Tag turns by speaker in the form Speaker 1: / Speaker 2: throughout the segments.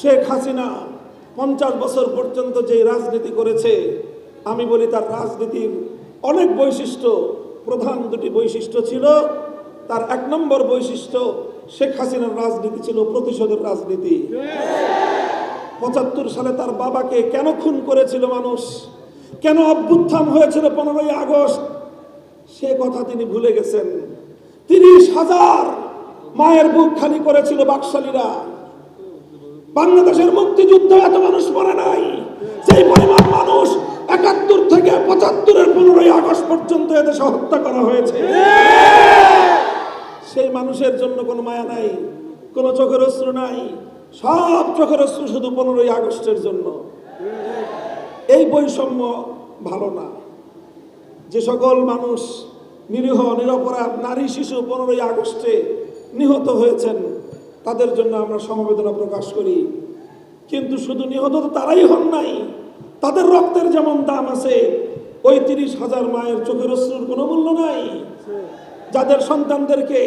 Speaker 1: শেখ হাসিনা পঞ্চাশ বছর পর্যন্ত যে রাজনীতি করেছে, আমি বলি তার রাজনীতির অনেক বৈশিষ্ট্য, প্রধান দুটি বৈশিষ্ট্য ছিল, তার এক নম্বর বৈশিষ্ট্য, শেখ হাসিনার রাজনীতি ছিল প্রতিশোধের রাজনীতি। পঁচাত্তর সালে তার বাবাকে কেন খুন করেছিল মানুষ? কেন অভ্যুত্থান হয়েছিল পনেরোই আগস্ট? সে কথা তিনি ভুলে গেছেন। তিরিশ হাজার মায়ের বুক খালি করেছিল বাকশালীরা। বাংলাদেশের মুক্তিযুদ্ধ এত মানুষ মরে নাই। সেই পরিমাণ মানুষ একাত্তর থেকে পঁচাত্তরের পনেরোই আগস্ট পর্যন্ত এদেশে হত্যা করা হয়েছে। সেই মানুষের জন্য কোনো মায়া নাই, কোনো চোখের অস্ত্র নাই, সব চোখের অস্ত্র শুধু পনেরোই আগস্টের জন্য। এই বৈষম্য ভালো না। যে সকল মানুষ নিরীহ, নিরপরাধ, নারী, শিশু পনেরোই আগস্টে নিহত হয়েছেন তাদের জন্য আমরা সমবেদনা প্রকাশ করি। কিন্তু শুধু নিহত তো তারাই হন নাই, তাদের রক্তের যেমন দাম আছে, ওই তিরিশ হাজার মায়ের চোখের অশ্রুর কোনো মূল্য নাই। যাদের সন্তানদেরকে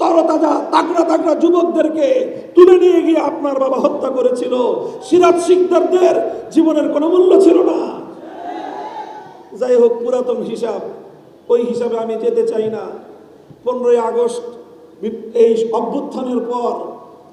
Speaker 1: তরতাজা, তাগড়া তাগড়া যুবকদেরকে তুলে নিয়ে গিয়ে আপনার বাবা হত্যা করেছিল সিরাজ শিকদারদের জীবনের কোনো মূল্য ছিল না। যাই হোক, পুরাতন হিসাব, ওই হিসাবে আমি যেতে চাই না। পনেরোই আগস্ট, এই অভ্যুত্থানের পর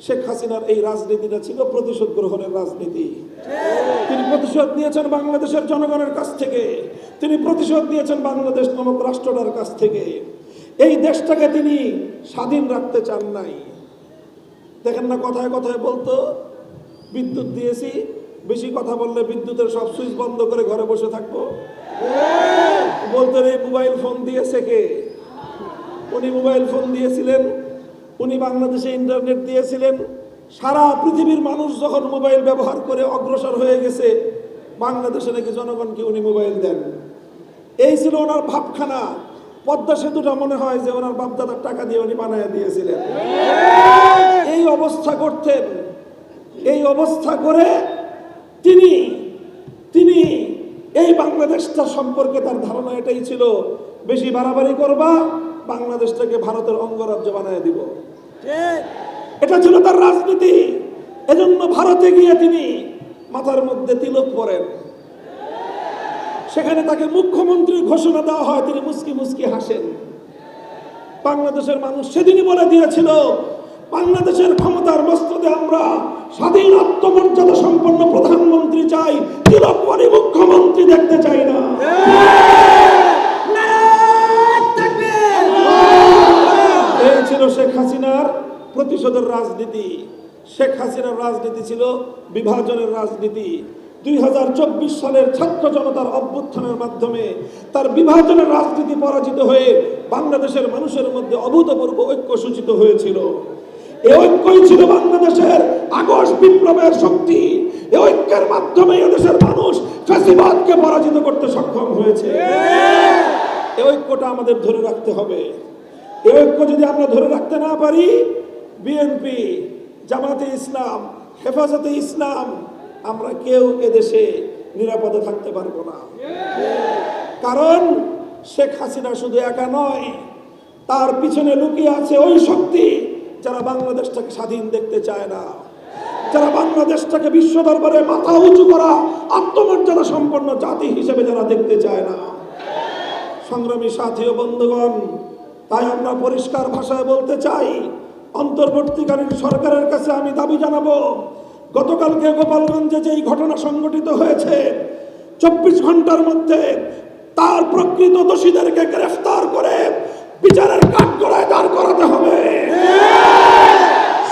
Speaker 1: শেখ হাসিনার এই রাজনীতিটা ছিল প্রতিশোধ গ্রহণের রাজনীতি। তিনি প্রতিশোধ নিয়েছেন বাংলাদেশের জনগণের কাছ থেকে। তিনি প্রতিশোধ নিয়েছেন বাংলাদেশ নামক রাষ্ট্রটার কাছ থেকে। এই দেশটাকে তিনি স্বাধীন রাখতে চান নাই। দেখেন না কথায় কথায় বলতো, বিদ্যুৎ দিয়েছি, বেশি কথা বললে বিদ্যুতের সব সুইচ বন্ধ করে ঘরে বসে থাকব। বলতেন, এই মোবাইল ফোন দিয়েছে কে? উনি মোবাইল ফোন দিয়েছিলেন উনি বাংলাদেশে ইন্টারনেট দিয়েছিলেন। সারা পৃথিবীর মানুষ যখন মোবাইল ব্যবহার করে অগ্রসর হয়ে গেছে, বাংলাদেশে নাকি জনগণকে উনি মোবাইল দেন। এই ছিল ওনার ভাবখানা। পদ্মা সেতুটা মনে হয় যে ওনার বাপদাদার টাকা দিয়ে উনি বানায় দিয়েছিলেন। এই অবস্থা করতেন। এই অবস্থা করে তিনি তিনি এই বাংলাদেশটা সম্পর্কে তার ধারণা এটাই ছিল, বেশি বাড়াবাড়ি করবা বাংলাদেশটাকে ভারতের অঙ্গরাজ্য বানিয়ে দিব। এটা ছিল তার রাজনীতি। এজন্য ভারতে গিয়ে তিনি মাথার মধ্যে তিলক পরেন। সেখানে তাকে মুখ্যমন্ত্রীর ঘোষণা দেওয়া হয়, তিনি মুস্কি মুস্কি হাসেন। বাংলাদেশের মানুষ সেদিনই বলে দিয়েছিল, বাংলাদেশের ক্ষমতার মস্তদে আমরা স্বাধীন আত্মমর্যাদা সম্পন্ন প্রধানমন্ত্রী চাই তিলকমানি মুখ্যমন্ত্রী দেখতে চাই না। প্রতিশোধের রাজনীতি, শেখ হাসিনার রাজনীতি ছিল বিভাজনের রাজনীতি। দুই হাজার চব্বিশ সালের ছাত্র জনতার অভ্যুত্থানের মাধ্যমে তার বিভাজনের রাজনীতি পরাজিত হয়ে বাংলাদেশের মানুষের মধ্যে অভূতপূর্ব ঐক্য সূচিত হয়েছিল। এই ঐক্যই ছিল বাংলাদেশের আগস্ট বিপ্লবের শক্তি। এই ঐক্যের মাধ্যমে এদেশের মানুষ ফ্যাসিবাদকে পরাজিত করতে সক্ষম হয়েছে। এই ঐক্যটা আমাদের ধরে রাখতে হবে। এই ঐক্য যদি আমরা ধরে রাখতে না পারি বিএনপি, জামাতে ইসলাম, হেফাজতে ইসলাম, আমরা কেউ এদেশে নিরাপদে থাকতে পারব না। কারণ শেখ হাসিনা শুধু একা নয়, তার পিছনে লুকিয়ে আছে ওই শক্তি যারা বাংলাদেশটাকে স্বাধীন দেখতে চায় না। যারা বাংলাদেশটাকে বিশ্ব দরবারে মাথা উঁচু করা, আত্মমর্যাদা সম্পন্ন জাতি হিসেবে যারা দেখতে চায় না। সংগ্রামী সাথী ও বন্ধুগণ, তাই আমরা পরিষ্কার ভাষায় বলতে চাই অন্তর্বর্তীকালীন সরকারের কাছে আমি দাবি জানাব, গতকালকে গোপালগঞ্জে যেই ঘটনা সংঘটিত হয়েছে, চব্বিশ ঘণ্টার মধ্যে তার প্রকৃত দোষীদেরকে গ্রেফতার করে বিচারের কাঠগড়ায় দাঁড় করাতে হবে।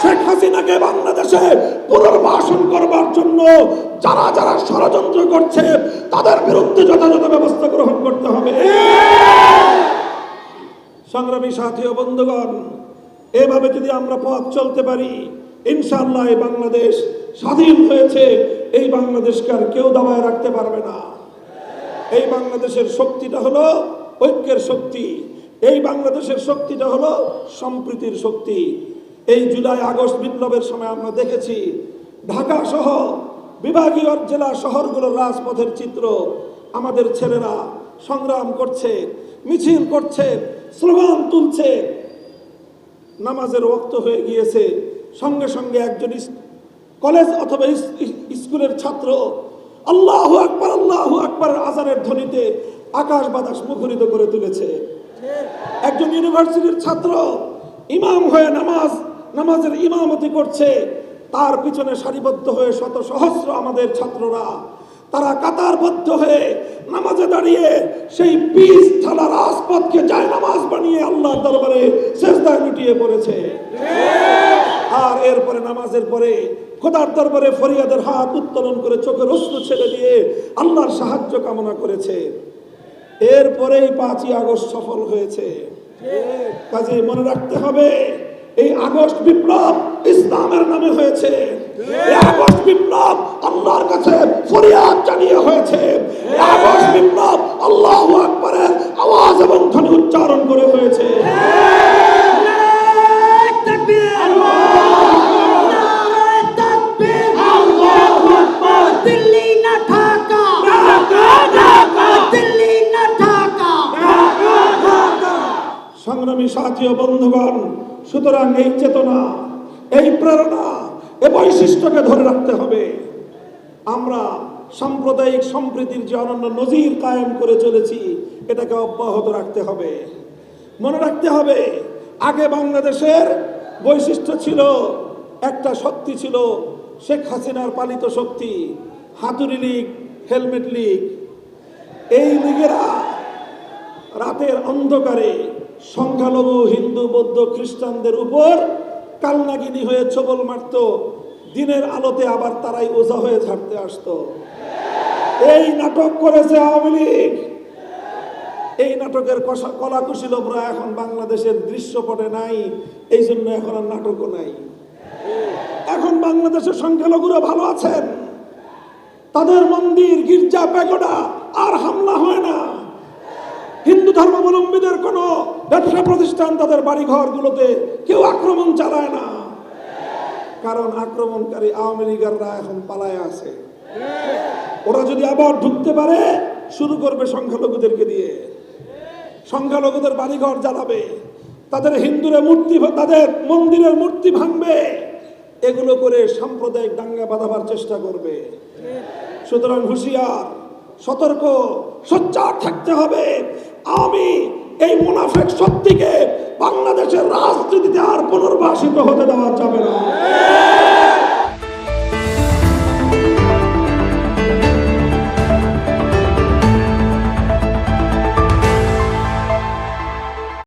Speaker 1: শেখ হাসিনাকে বাংলাদেশে পুনর্বাসন করবার জন্য যারা যারা ষড়যন্ত্র করছে, তাদের বিরুদ্ধে যথাযথ ব্যবস্থা গ্রহণ করতে হবে। সংগ্রামী সাথী ও বন্ধুগণ এভাবে যদি আমরা পথ চলতে পারি ইনশাল্লাহ এই বাংলাদেশ স্বাধীন হয়েছে। এই বাংলাদেশকে আর কেউ দাবায় রাখতে পারবে না। এই বাংলাদেশের শক্তিটা হলো ঐক্যের শক্তি। এই বাংলাদেশের শক্তিটা হলো সম্প্রীতির শক্তি। এই জুলাই আগস্ট বিপ্লবের সময় আমরা দেখেছি, ঢাকা সহ বিভাগীয় জেলা শহরগুলোর রাজপথের চিত্র আমাদের ছেলেরা সংগ্রাম করছে, মিছিল করছে, স্লোগান তুলছে। নামাজের ওক্ত হয়ে গিয়েছে। সঙ্গে সঙ্গে একজন কলেজ অথবা স্কুলের ছাত্র, আল্লাহ আকবর, আল্লাহ আকবরের আজানের ধ্বনিতে আকাশ বাতাস মুখরিত করে তুলেছে। একজন ইউনিভার্সিটির ছাত্র ইমাম হয়ে নামাজ নামাজের ইমামতি করছে। তার পিছনে সারিবদ্ধ হয়ে শত সহস্র আমাদের ছাত্ররা, তারা কাতারবদ্ধ হয়ে নামাজে দাঁড়িয়ে সেই বীজ থালা রাজপথকে যায় নামাজ বানিয়ে আল্লাহ দরবারে শেষদায় লুটিয়ে পড়েছে। আর এরপরে নামাজের পরে খোদার দরবারে ফরিয়াদের হাত উত্তোলন করে চোখের অশ্রু ছেড়ে দিয়ে আল্লাহর সাহায্য কামনা করেছে। এরপরেই পাঁচই আগস্ট সফল হয়েছে। কাজে মনে রাখতে হবে এই আগস্ট বিপ্লব ইসলামের নামে হয়েছে। আগস্ট বিপ্লব আল্লাহর কাছে ফরিয়াদ জানিয়ে হয়েছে। আগস্ট বিপ্লব আল্লাহ আকবরের আওয়াজ এবং ধ্বনি উচ্চারণ করে হয়েছে। সংগ্রামী সাথী বন্ধুগণ সুতরাং এই চেতনা, এই প্রেরণা, এ বৈশিষ্ট্যকে ধরে রাখতে হবে। আমরা সাম্প্রদায়িক সম্প্রীতির যে অনন্য নজির কায়েম করে চলেছি, এটাকে অব্যাহত রাখতে হবে। মনে রাখতে হবে, আগে বাংলাদেশের বৈশিষ্ট্য ছিল, একটা শক্তি ছিল, শেখ হাসিনার পালিত শক্তি, হাতুড়ি লীগ, হেলমেট লীগ। এই লীগেরা রাতের অন্ধকারে সংখ্যালঘু, হিন্দু, বৌদ্ধ, খ্রিস্টানদের উপর কালনাগিনী হয়ে ছবল মারত। দিনের আলোতে আবার তারাই ওঝা হয়ে ছাড়তে আসতো। এই নাটক করেছে আওয়ামী লীগ। এই নাটকের কষা- কলা কুশীলভরা এখন বাংলাদেশের দৃশ্যপটে নাই এই জন্য এখন আর নাটকও নাই। এখন বাংলাদেশের সংখ্যালঘুরা ভালো আছেন। তাদের মন্দির, গির্জা, প্যাগোডা, আর হামলা হয় না। হিন্দু ধর্মাবলম্বীদের প্রতিষ্ঠান তাদের বাড়ি ঘরগুলোতে কেউ আক্রমণ চালায় না। কারণ আক্রমণকারী আওয়ামী লীগাররা এখন পালায় আছে। ওরা যদি আবার ঢুকতে পারে, শুরু করবে সংখ্যালঘুদেরকে দিয়ে। সংখ্যালঘুদের বাড়িঘর জ্বালাবে। তাদের হিন্দুরা মূর্তি তাদের মন্দিরের মূর্তি ভাঙবে। এগুলো করে সাম্প্রদায়িক দাঙ্গা বাঁধাবার চেষ্টা করবে। সুতরাং হুঁশিয়ার, সতর্ক, সোচ্চার থাকতে হবে। আমি এই মুনাফেক শক্তিকে বাংলাদেশের রাজনীতিতে আর পুনর্বাসিত হতে দেওয়া যাবে না।